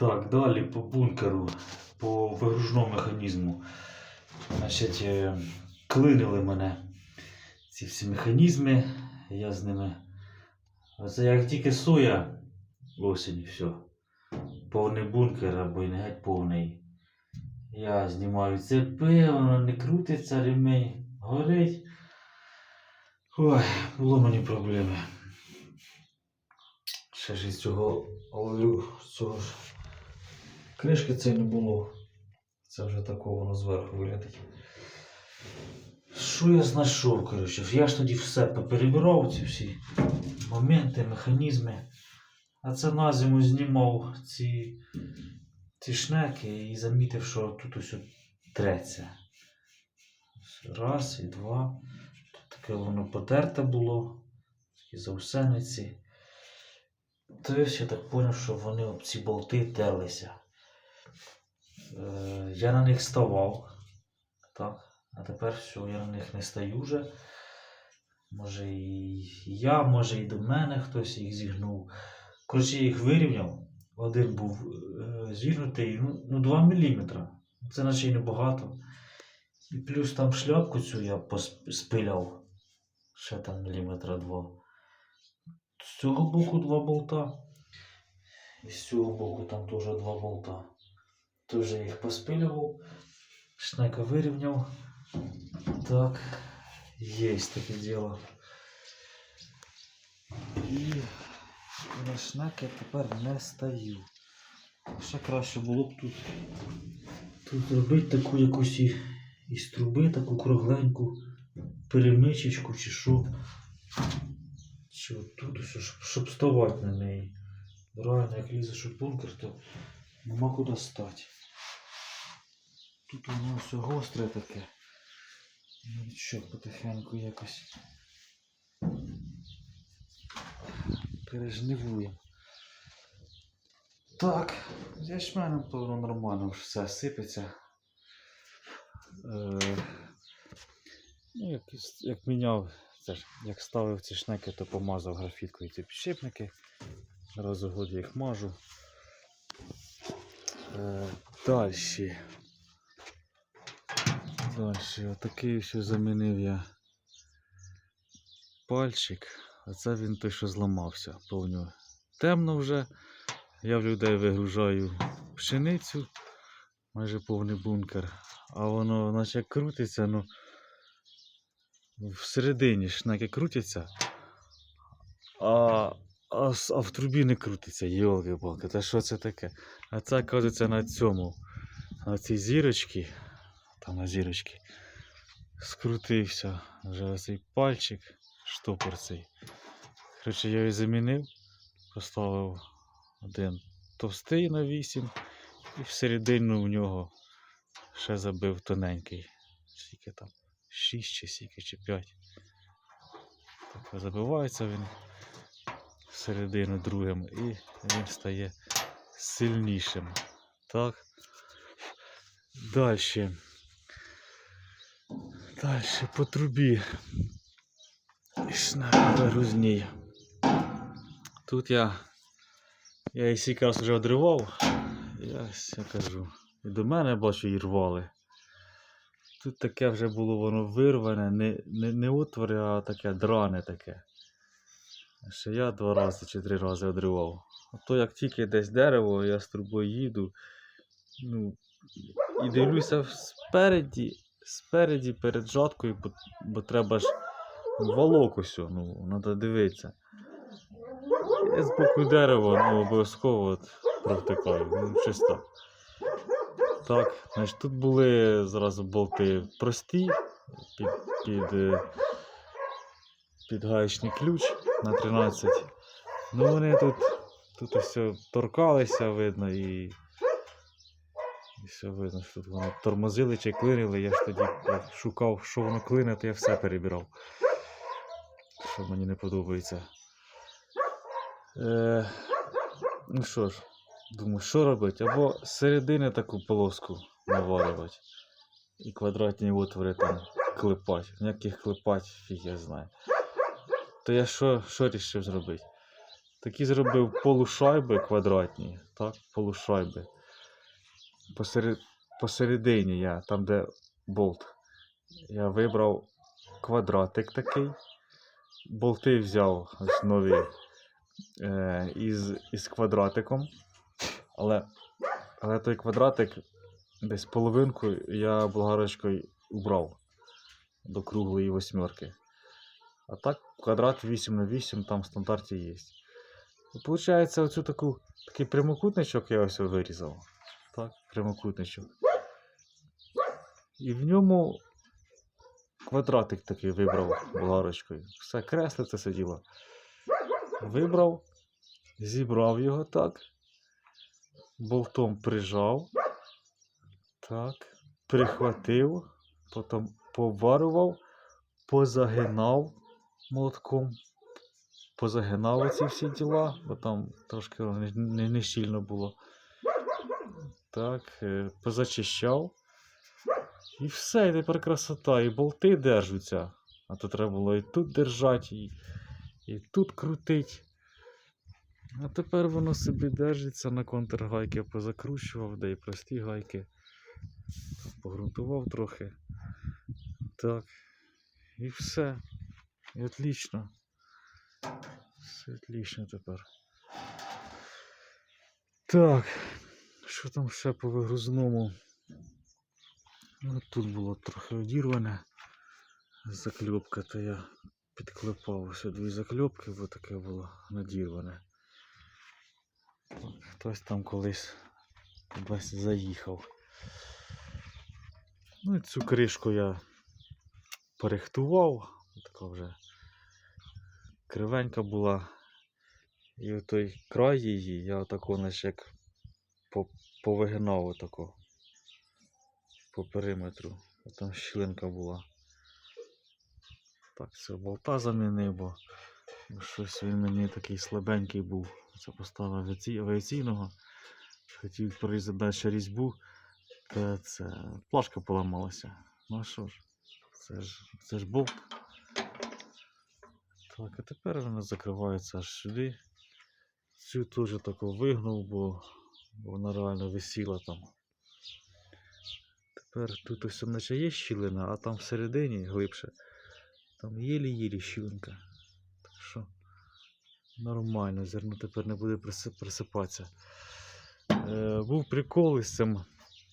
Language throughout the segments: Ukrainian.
Так, далі по бункеру, по вигружному механізму. Значить, е, клинили мене ці всі механізми, я з ними. Оце як тільки соя осінь, все. Повний бункер або й не геть повний. Я знімаю цепи, воно не крутиться, ремень горить. Ой, було мені проблеми. Ще ж із цього з цього ж кришки це не було. Це вже такого воно зверху виглядить. Що я знайшов, коротше? Я ж тоді все поперебирав, ці всі моменти, механізми. А це на зиму знімав ці, ці шнеки і замітив, що тут ось треться. Раз і два. Тут таке воно потерте було. Такі заусениці. Тобто я так зрозумів, що вони об ці болти терлися. Е, я на них ставав. Так. А тепер все, я на них не стаю вже. Може і я, може і до мене хтось їх зігнув. Коротше, я їх вирівняв. Один був е, зігнутий, ну, ну 2 мм. Це наче й небагато. І плюс там шляпку цю я спиляв. Ще там міліметра два. З цього боку два болта. І з цього боку там теж два болта. Теж я їх поспилював. Шнека вирівняв. Так, есть таке діло. І на шнек я тепер не стаю. Ще краще було б тут, тут зробити таку якусь із труби, таку кругленьку перемичечку чи що. Чи отут, щоб, щоб вставати на неї. Реально, як лізеш у бункер, то нема куди стати. Тут воно все гостре таке. Ну нічого, потихеньку якось пережнивуємо. Так, з ячменем то воно нормально вже все сипеться. Е, ну, як, як міняв, це ж, як ставив ці шнеки, то помазав графіткою ці підшипники. Раз у год їх мажу. Е, далі. Далі, отакий ще замінив я пальчик. А це він той, що зламався. Повню темно вже. Я в людей вигружаю пшеницю, майже повний бункер. А воно наче крутиться, ну всередині шнеки крутяться, а, а, а в трубі не крутиться, йолки-палки, та що це таке? А це, кажеться, на цьому, на цій зірочці, там на зірочці, скрутився вже цей пальчик, штопор цей. Коротше, я його замінив, поставив один товстий на 8 і всередину в нього ще забив тоненький. Скільки там? 6 чи скільки, чи 5. Так забивається він всередину другим і він стає сильнішим. Так. Далі. Далі по трубі. Вигрузні. Тут я. Я її раз вже одривав. Я, кажу. І до мене бачу і рвали. Тут таке вже було воно вирване, не, не, не отвори, а таке дране таке. Ще я два рази чи три рази одривав. А то як тільки десь дерево, я з трубою їду. Ну, і дивлюся спереді, спереді перед жаткою, бо, бо треба ж валок ось, ну, треба дивитися. Я з боку дерева, ну, обов'язково от, провтикаю. Ну, щось так. Так, значить, тут були зразу болти прості під, під, під гаечний ключ на 13. Ну вони тут, тут все торкалися, видно, і, і все видно, що тут вони тормозили чи клинили. Я ж тоді шукав, що воно клине, то я все перебирав. Що мені не подобається. Е, ну що ж, думаю, що робити? Або середини таку полоску наварювати. І квадратні отвори там клепати. Ніяких клепать, фіг я знаю. То я що, що рішив зробити? такі зробив полушайби квадратні, так, полушайби. Посеред, посередині я, там де болт, я вибрав квадратик такий. Болти взяв нові е, із, із квадратиком. Але, але той квадратик десь половинку я болгарочкою убрав до круглої восьмерки. А так квадрат 8 на 8 там в стандарті є. Получається, оцю таку, такий прямокутничок я ось вирізав. Так, прямокутничок. І в ньому квадратик такий вибрав болгарочкою. Все, кресло це сиділо. Вибрав, зібрав його так. Болтом прижав. Так. Прихватив, потім поварував, позагинав молотком. Позагинав оці всі діла, бо там трошки не, не, не щільно було. Так, е, позачищав. І все, і тепер красота. І болти держаться. А то треба було і тут держати, і, і тут крутить. А тепер воно собі держиться на контргайки, позакручував, де і прості гайки. Погрунтував трохи. Так. І все. І отлично. Все отлично тепер. Так. Що там ще по вигрузному? Ну, тут було трохи одірване. Закльопка, то я підклепав ось дві закльопки, бо таке було надірване. Хтось там колись десь заїхав. Ну і цю кришку я порихтував. Така вже кривенька була. І в той край її я отако наче як повигинав отако по периметру. А Там щілинка була. Так, це болта замінив, бо щось він мені такий слабенький був. Це поставив авіаційного. Хотів прорізати далі різьбу, та це плашка поламалася. Ну а що ж, це ж, це ж болт. Так, а тепер вона закривається аж сюди. Цю теж таку вигнув, бо вона реально висіла там. Тепер тут ось наче є щілина, а там всередині глибше. Там єлі-єлі щілинка. Так що нормально, зерно тепер не буде присипатися. Е, був прикол із цим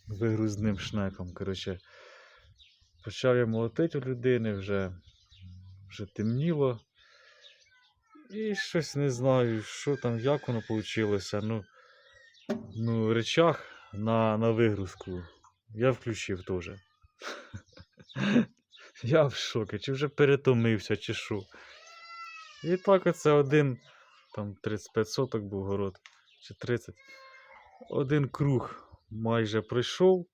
вигрузним шнеком. Коротше, почав я молотити у людини, вже, вже темніло. І щось не знаю, що там, як воно вийшло. Ну, ну речах на, на вигрузку я включив теж. Я в шокі, чи вже перетомився, чи що. І так оце один, там 35 соток був город, чи 30. Один круг майже пройшов.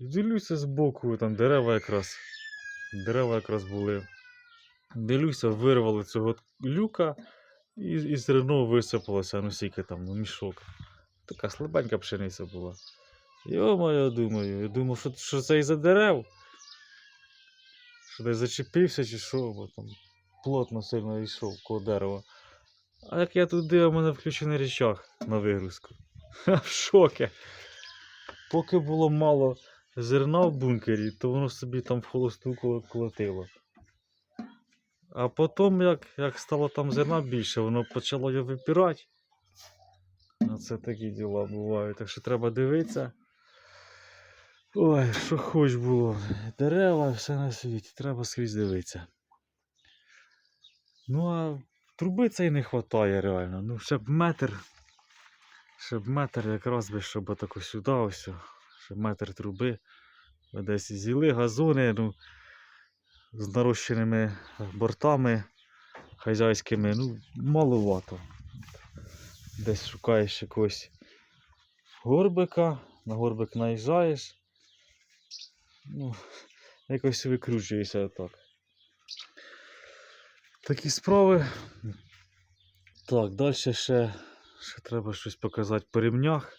І дивлюся збоку, там дерева якраз. Дерева якраз були. Дивлюся, вирвали цього люка, і, і зерно висипалося, ну скільки там, ну мішок. Така слабенька пшениця була. Йо-моє, думаю, я думав, що, що це із-за дерев. Що десь зачепився чи що, бо там плотно сильно йшов коло дерева. А як я туди, а в мене включений річах на вигрузку. Ха, в шокі. Поки було мало зерна в бункері, то воно собі там в холосту коло- колотило. А потім, як, як стало там зерна більше, воно почало його випирати. Оце такі діла бувають. Так що треба дивитися. Ой, що хоч було. Дерева, все на світі, треба скрізь дивитися. Ну, а труби цей не вистачає реально. Ну, ще б метр. Ще б метр якраз би, щоб отако сюди ось. Щоб метр труби. Десь зіли газони, ну, з нарощеними бортами хазяйськими, ну, маловато. Десь шукаєш якогось горбика, на горбик наїжджаєш. Ну, якось викручуєшся так. Такі справи. Так, далі ще, ще треба щось показати по рівнях.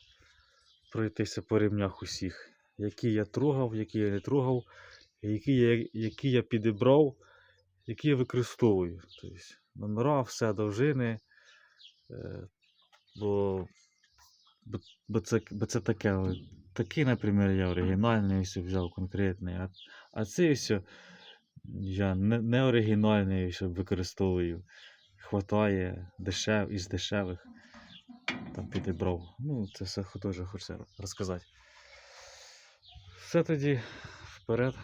Пройтися по рівнях усіх. Які я трогав, які я не трогав, які я, які я підібрав, які я використовую. Тобто, номера, все, довжини. Е, бо, бо, це, бо це таке. Такий, наприклад, я оригінальний ось взяв конкретний, а, а цей ось я не, не оригінальний ось використовую. Хватає дешев, із дешевих. Там підібрав. Ну, це все теж хочу розказати. Все тоді вперед.